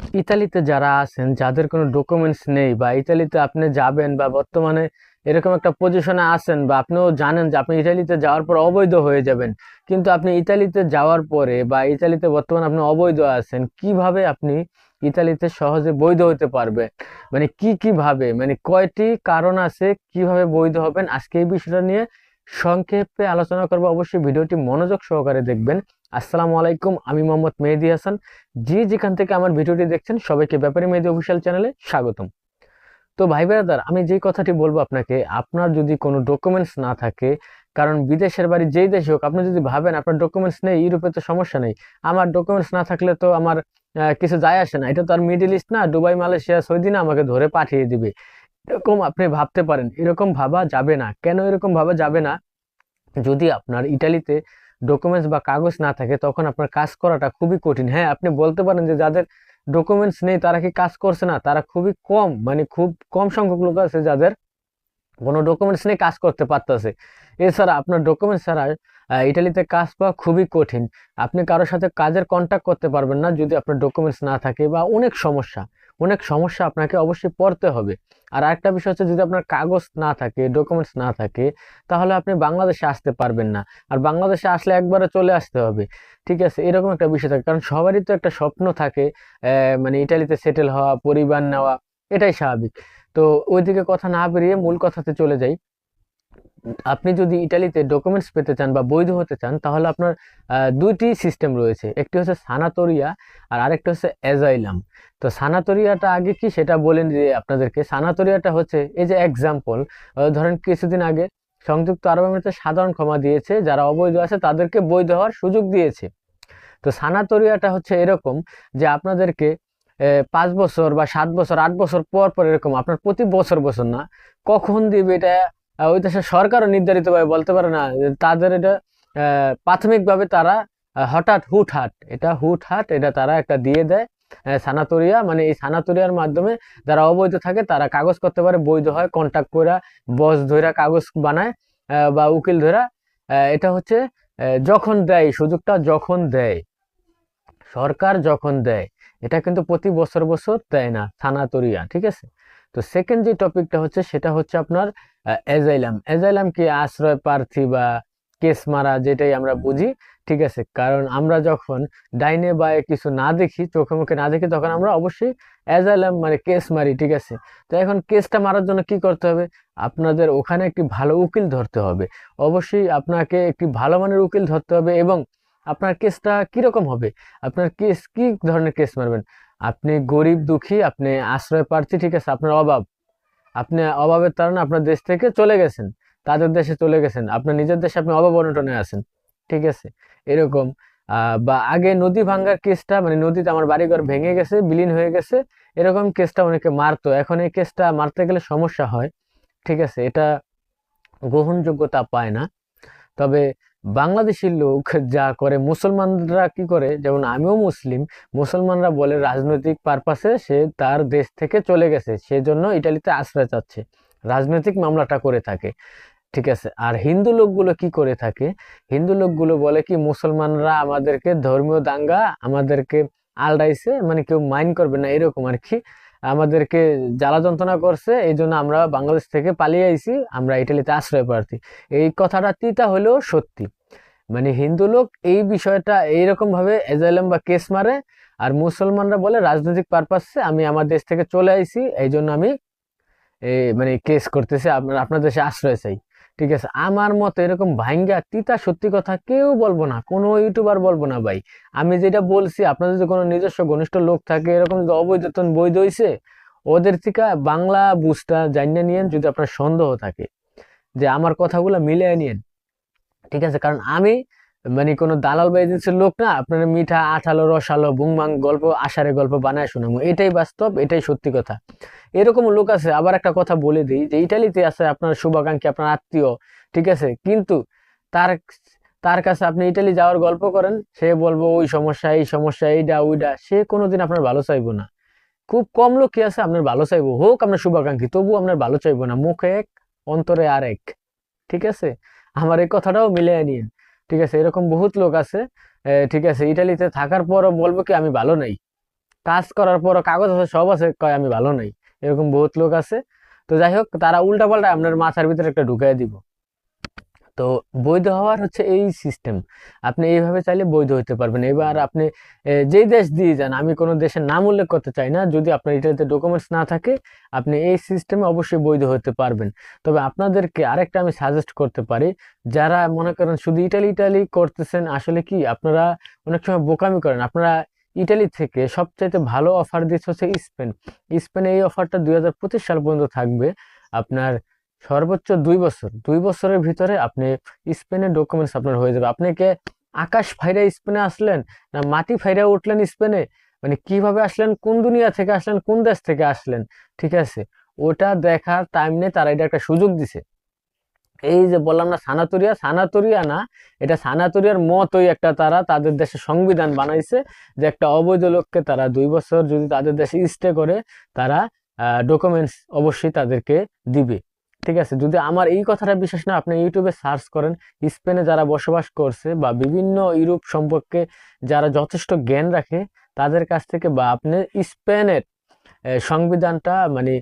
ইতালিতে যারা আছেন, যাদের কোনো ডকুমেন্টস নেই বা ইতালিতে আপনি যাবেন বা বর্তমানে এরকম একটা পজিশনে আছেন বা আপনিও জানেন যে আপনি ইতালিতে যাওয়ার পর অবৈধ হয়ে যাবেন, কিন্তু আপনি ইতালিতে যাওয়ার পরে বা ইতালিতে বর্তমানে আপনি অবৈধ আছেন, কীভাবে আপনি ইতালিতে সহজে বৈধ হতে পারবে মানে কি কীভাবে মানে কয়টি কারণ আছে কীভাবে বৈধ হবেন? আজকে এই বিষয়টা নিয়ে সংক্ষেপে আলোচনা করব, অবশ্যই ভিডিওটি মনোযোগ সহকারে দেখবেন। আসসালামু আলাইকুম, আমি মোহাম্মদ মেহেদি হাসান। যে যেখান থেকে আমার ভিডিওটি দেখছেন, সবাইকে ব্যাপারী মেহেদি অফিসিয়াল চ্যানেলে স্বাগতম। তো ভাই বেড়াদার আমি যেই কথাটি বলব আপনাকে, আপনার যদি কোনো ডকুমেন্টস না থাকে, কারণ বিদেশের বাড়ি যেই দেশে হোক, আপনি যদি ভাবেন আপনার ডকুমেন্টস নেই, ইউরোপে তো সমস্যা নেই, আমার ডকুমেন্টস না থাকলে তো আমার কিছু যায় আসে না। এটা তো আর মিডিল ইস্ট না দুবাই মালয়েশিয়া সৌদি না আমাকে ধরে পাঠিয়ে দিবে। এরকম আপনি ভাবতে পারেন, এরকম ভাবা যাবে না। কেন এরকম ভাবা যাবে না? যদি আপনার ইটালিতে ডকুমেন্টস বা কাগজ না থাকে, তখন আপনার কাজ করাটা খুবই কঠিন। হ্যাঁ আপনি বলতে পারেন যে যাদের ডকুমেন্টস নেই, তারা কি কাজ করছে না? তারা খুবই কম মানে খুব কম সংখ্যক লোক আছে যাদের কোনো ডকুমেন্টস নিয়ে কাজ করতে পারতেছে। এছাড়া আপনার ডকুমেন্টস ছাড়া ইটালিতে কাজ পাওয়া খুবই কঠিন। আপনি কারোর সাথে কাজের কন্ট্যাক্ট করতে পারবেন না যদি আপনার ডকুমেন্টস না থাকে বা অনেক সমস্যা। অনেক সমস্যা আপনাকে অবশ্যই পড়তে হবে। আর একটা বিষয় হচ্ছে যদি আপনার কাগজ না থাকে ডকুমেন্টস না থাকে, তাহলে আপনি বাংলাদেশে আসতে পারবেন না। আর বাংলাদেশে আসলে একবারে চলে আসতে হবে। ঠিক আছে? এরকম একটা বিষয় থাকে। কারণ সবারই তো একটা স্বপ্ন থাকে মানে ইটালিতে সেটেল হওয়া, পরিবার নেওয়া, এটাই স্বাভাবিক। তো ওইদিকে কথা না বেরিয়ে মূল কথাতে চলে যাই। আপনি যদি ইটালিতে ডকুমেন্টস পেতে চান বা বৈধ হতে চান, তাহলে আপনার দুইটি সিস্টেম রয়েছে। একটি হচ্ছে সানাতোরিয়া আর আরেকটি হচ্ছে অ্যাজাইলাম তো সানাতোরিয়াটা আগে কি? সেটা বলেন যে আপনাদেরকে। সানাতোরিয়াটা হচ্ছে এই যে এক্সাম্পল ধরেন কিছুদিন আগে সংযুক্ত আরব আমিরাতে সাধারণ ক্ষমা দিয়েছে, যারা অবৈধ আছে তাদেরকে বৈধ হওয়ার সুযোগ দিয়েছে। তো সানাতোরিয়াটা হচ্ছে এরকম যে আপনাদেরকে পাঁচ বছর বা সাত বছর, আট বছর পর পর এরকম, আপনার প্রতি বছর বছর না, কখন দিবে এটা ওই দেশের সরকারও নির্ধারিতভাবে বলতে পারে না তাদের এটা প্রাথমিকভাবে তারা হঠাৎ হুটহাট এটা হুটহাট এটা তারা একটা দিয়ে দেয় সানাতোরিয়া মানে এই সানাতোরিয়ার মাধ্যমে যারা অবৈধ থাকে তারা কাগজ করতে পারে বৈধ হয় কন্ট্যাক্ট করে বস ধইরা কাগজ বানায় বা উকিল আহ, এটা হচ্ছে যখন দেয় সুযোগটা যখন দেয় সরকার যখন দেয় এটা কিন্তু প্রতি বছর বছর দেয় না সানাতোরিয়া ঠিক আছে? তো সেকেন্ড যে টপিকটা হচ্ছে, সেটা হচ্ছে আপনার অ্যাজাইলাম অ্যাজাইলাম কি আশ্রয় প্রার্থী বা কেস মারা, যেটাই আমরা বুঝি, ঠিক আছে? কারণ আমরা যখন ডাইনে বায়ে কিছু না দেখি, চোখে মুখে না দেখি, তখন আমরা অবশ্যই অ্যাজাইলাম মানে কেস মারি, ঠিক আছে? তো এখন কেসটা মারার জন্য কি করতে হবে? আপনাদের ওখানে একটি ভালো উকিল ধরতে হবে। অবশ্যই আপনাকে একটি ভালো মানের উকিল ধরতে হবে এবং আপনার কেসটা কীরকম হবে? আপনার কেস কি ধরনের কেস মারবেন? আপনি গরিব, দুঃখী, আপনি আশ্রয় প্রার্থী, ঠিক আছে, আপনার অভাব। আপনি অভাবের কারণে আপনার দেশ থেকে চলে গেছেন, তাদের দেশে চলে গেছেন, আপনার নিজের দেশে আপনি অভাব অনটনে আছেন, ঠিক আছে? এরকম বা আগে নদী ভাঙ্গার কেসটা মানে নদীতে আমার বাড়িঘর ভেঙে গেছে, বিলীন হয়ে গেছে, এরকম কেসটা অনেকে মারতো। এখন এই কেসটা মারতে গেলে সমস্যা হয়, ঠিক আছে? এটা গ্রহণযোগ্যতা পায় না। তবে বাংলাদেশি লোক যা করে, মুসলমানরা কি করে? যেমন আমিও মুসলিম, মুসলমানরা বলে রাজনৈতিক পারপাসে সে তার দেশ থেকে চলে গেছে, সেজন্য ইটালিতে আশ্রয় চাচ্ছে। রাজনৈতিক মামলাটা করে থাকে, ঠিক আছে? আর হিন্দু লোকগুলো কি করে থাকে? হিন্দু লোকগুলো বলে কি, মুসলমানরা আমাদেরকে ধর্মীয় দাঙ্গা, আমাদেরকে আলড়াইছে মানে কেউ মাইন্ড করবে না, এরকম আর কি। আমাদেরকে জ্বালা যন্ত্রণা করছে এই জন্য আমরা বাংলাদেশ থেকে পালিয়ে আইছি, আমরা ইটালিতে আশ্রয় প্রার্থী। এই কথাটা তিতা হলেও সত্যি। মানে হিন্দু লোক এই বিষয়টা এইরকমভাবে এজাইলাম বা কেস মারে, আর মুসলমানরা বলে রাজনৈতিক পারপাসে আমি আমার দেশ থেকে চলে আইছি এই জন্য আমি মানে কেস করতেছি আপনার দেশে আশ্রয় চাই। ঠিক আছে? আমার মতো এরকম ভাইঙ্গা তিতা সত্যি কথা কেউ বলব না, কোনো ইউটিউবার বলব না ভাই। আমি যেটা বলছি আপনার যদি কোনো নিজস্ব ঘনিষ্ঠ লোক থাকে, এরকম যদি অবৈধতন বৈধ হয়েছে ওদের থেকে বাংলা বুঝটা জানিয়ে নিয়েন যদি আপনার সন্দেহ থাকে। যে আমার কথাগুলো মিলিয়ে নিয়েন। ঠিক আছে? কারণ আমি মানে কোনো দালাল বা এজেন্সির লোক না, আপনার মিঠা, আঠালো, রসালো, বুংবাং গল্প আষাঢ়ে গল্প বানায় শোনাবো এটাই বাস্তব, এটাই সত্যি কথা। এরকম লোক আছে, আবার একটা কথা বলে দিই যে ইটালিতে আছে আপনার শুভাকাঙ্ক্ষী, আপনার আত্মীয়, ঠিক আছে? কিন্তু তার তার কাছে আপনি ইটালি যাওয়ার গল্প করেন, সে বলব, ওই সমস্যা, এই সমস্যা এইটা ওইটা সে কোনোদিন আপনার ভালো চাইব না। খুব কম লোক কি আছে আপনার ভালো চাইব। হোক আপনার শুভাকাঙ্ক্ষী তবু আপনার ভালো চাইব না। মুখে এক, অন্তরে আরেক, ঠিক আছে? আমার এই কথাটাও মিলিয়ে নিন ঠিক আছে? এরকম বহুত লোক আছে ঠিক আছে, ইটালিতে থাকার পরও বলব কি আমি ভালো নাই। কাজ করার পরও কাগজ আছে, সব আছে, কয় আমি ভালো নাই। এরকম বহুত লোক আছে। তো যাই হোক, তারা উল্টাপাল্টা আপনার মাথার ভিতরে একটা ঢুকাই দিব। তো বৈধ হওয়ার হচ্ছে এই সিস্টেম আপনি এইভাবে চাইলে বৈধ হতে পারবেন। এবার আপনি যেই দেশ দিয়ে যান, আমি কোনো দেশের নাম উল্লেখ করতে চাই না। যদি আপনার ইটালিতে ডকুমেন্টস না থাকে, আপনি এই সিস্টেমে অবশ্যই বৈধ হতে পারবেন। তবে আপনাদেরকে আরেকটা আমি সাজেস্ট করতে পারি। যারা মনে করেন শুধু ইটালি ইটালি করতেছেন, আসলে কি আপনারা অনেক সময় বোকামি করেন। আপনারা ইটালি থেকে সবচাইতে ভালো অফার দিচ্ছে হচ্ছে স্পেন। স্পেনে এই অফারটা দুই হাজার পঁচিশ সাল পর্যন্ত থাকবে। আপনার সর্বোচ্চ দুই বছর, দুই বছরের ভিতরে আপনি স্পেনের ডকুমেন্টস আপনার হয়ে যাবে। আপনি আপনাকে আকাশ ফাইরা স্পেনে আসলেন না মাটি ফাইরা উঠলেন স্পেনে? মানে কীভাবে আসলেন, কোন দুনিয়া থেকে আসলেন, কোন দেশ থেকে আসলেন? ঠিক আছে, ওটা দেখার টাইম নেই তারা এটা একটা সুযোগ দিছে। এই যে বললাম না সানাতরিয়া সানাতরিয়া না, এটা সানাতরিয়ার মতোই একটা তারা তাদের দেশে সংবিধান বানাইছে যে একটা অবৈধ লোককে তারা দুই বছর যদি তাদের দেশে স্টে করে, তারা ডকুমেন্টস অবশ্যই তাদেরকে দিবে। ঠিক আছে? যদি আমার এই কথাটা বিশ্বাস না আপনি ইউটিউবে সার্চ করেন, স্পেনে যারা বসবাস করছে বা বিভিন্ন ইউরোপ সম্পর্কে যারা যথেষ্ট জ্ঞান রাখে, তাদের কাছ থেকে বা আপনি স্পেনের সংবিধানটা মানে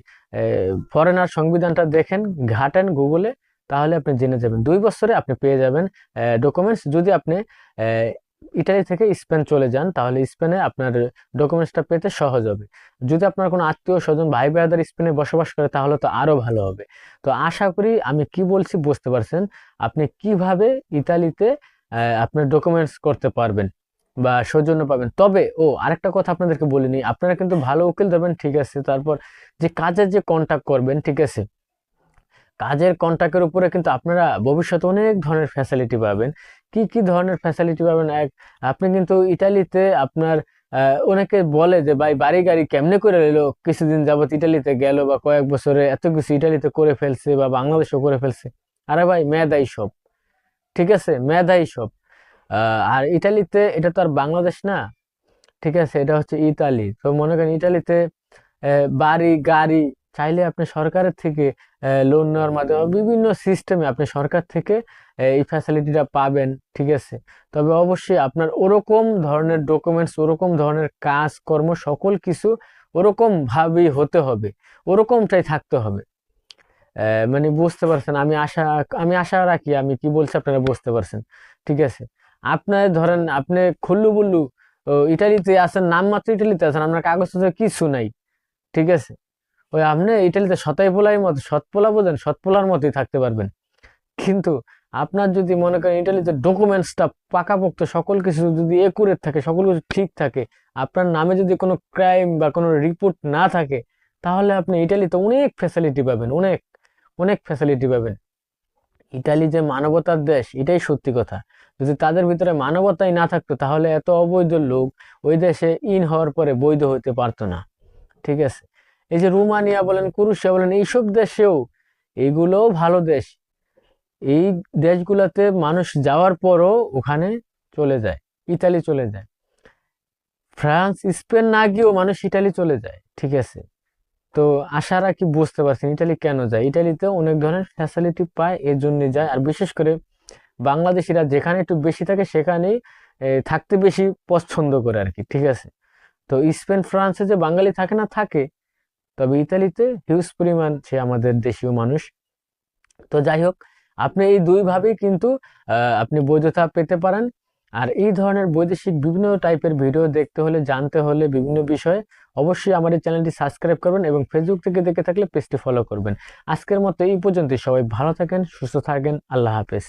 ফরেনার সংবিধানটা দেখেন, ঘাটেন গুগলে তাহলে আপনি জেনে যাবেন। দুই বছরে আপনি পেয়ে যাবেন ডকুমেন্টস যদি আপনি ইটালি থেকে স্পেন চলে যান, তাহলে স্পেনে আপনার ডকুমেন্টসটা পেতে সহজ হবে। যদি আপনার কোনো আত্মীয় স্বজন, ভাই ব্রাদার স্পেনে বসবাস করে, তাহলে তো আরও ভালো হবে। তো আশা করি আমি কি বলছি বুঝতে পারছেন? আপনি কীভাবে ইতালিতে আপনার ডকুমেন্টস করতে পারবেন বা সৌজন্য পাবেন? তবে, ও, আরেকটা কথা আপনাদেরকে বলিনি আপনারা কিন্তু ভালো উকিল দেবেন, ঠিক আছে? তারপর যে কাজের যে কন্ট্যাক্ট করবেন, ঠিক আছে? কাজের কন্ট্রাক্টের উপরে কিন্তু আপনারা ভবিষ্যতে অনেক ধরনের ফ্যাসিলিটি পাবেন। কি কি ধরনের ফ্যাসিলিটি পাবেন? এক, আপনি কিন্তু ইটালিতে আপনার অনেকে বলে যে, ভাই বাড়ি গাড়ি কেমনে করে এলো কিছুদিন যাবত ইটালিতে গেল বা কয়েক বছরে এত কিছু ইটালিতে করে ফেলছে বা বাংলাদেশেও করে ফেলছে। আরে ভাই, মেধাই সব। ঠিক আছে? মেধাই সব। আর ইটালিতে এটা তো আর বাংলাদেশ না। ঠিক আছে? এটা হচ্ছে ইতালি। তো মনে করেন ইটালিতে বাড়ি, গাড়ি চাইলে আপনি সরকারের থেকে লোন নেওয়ার মাধ্যমে বিভিন্ন সিস্টেমে আপনি সরকার থেকে এই ফ্যাসিলিটিটা পাবেন ঠিক আছে? তবে অবশ্যই আপনার ওরকম ধরনের ডকুমেন্টস ওরকম ধরনের কাজ কর্ম সকল কিছু ওরকম ভাবেই হতে হবে ওরকমটাই থাকতে হবে। মানে বুঝতে পারছেন? আমি আশা আমি আশা রাখি আমি কি বলছি আপনারা বুঝতে পারছেন ঠিক আছে? আপনার ধরেন আপনি খুল্লু বুল্লু ইটালিতে আছেন নামমাত্র ইটালিতে আছেন আপনার কাগজপত্র কিছু নাই ঠিক আছে? ওই আপনি ইটালিতে সতাই পোলাই মতো সৎপোলা বোঝেন সৎপোলার মতোই থাকতে পারবেন। কিন্তু আপনার যদি মনে করেন ইটালিতে ডকুমেন্টসটা পাকাপোক্ত, সকল কিছু যদি একুরেট থাকে, সকল কিছু ঠিক থাকে, আপনার নামে যদি কোনো ক্রাইম বা কোনো রিপোর্ট না থাকে, তাহলে আপনি ইটালিতে অনেক ফ্যাসিলিটি পাবেন, অনেক অনেক ফ্যাসিলিটি পাবেন। ইটালি যে মানবতার দেশ, এটাই সত্যি কথা। যদি তাদের ভিতরে মানবতাই না থাকতো, তাহলে এত অবৈধ লোক ওই দেশে ইন হওয়ার পরে বৈধ হতে পারতো না। ঠিক আছে? এই যে রোমানিয়া বলেন, কুরুশিয়া বলেন, এইসব দেশেও এগুলোও ভালো দেশ। এই দেশগুলোতে মানুষ যাওয়ার পরও ওখানে চলে যায়, ইতালি চলে যায়। ফ্রান্স, স্পেন না গিয়েও মানুষ ইটালি চলে যায়, ঠিক আছে? তো আশা রাখি বুঝতে পারছেন ইটালি কেন যায়। ইটালিতে অনেক ধরনের ফ্যাসিলিটি পায়, এর জন্য যায়। আর বিশেষ করে বাংলাদেশিরা যেখানে একটু বেশি থাকে, সেখানেই থাকতে বেশি পছন্দ করে আর কি, ঠিক আছে? তো স্পেন, ফ্রান্সে যে বাঙালি থাকে না, থাকে। তবে ইতালিতে হিউজ পরিমাণ সে আমাদের দেশীয় মানুষ। তো যাই হোক, আপনি এই দুইভাবেই কিন্তু আপনি বৈধতা পেতে পারেন। আর এই ধরনের বৈদেশিক বিভিন্ন টাইপের ভিডিও দেখতে হলে, জানতে হলে বিভিন্ন বিষয়ে অবশ্যই আমার এই চ্যানেলটি সাবস্ক্রাইব করবেন এবং ফেসবুক থেকে দেখে থাকলে পেজটি ফলো করবেন। আজকের মতো এই পর্যন্তই। সবাই ভালো থাকেন, সুস্থ থাকেন। আল্লাহ হাফেজ।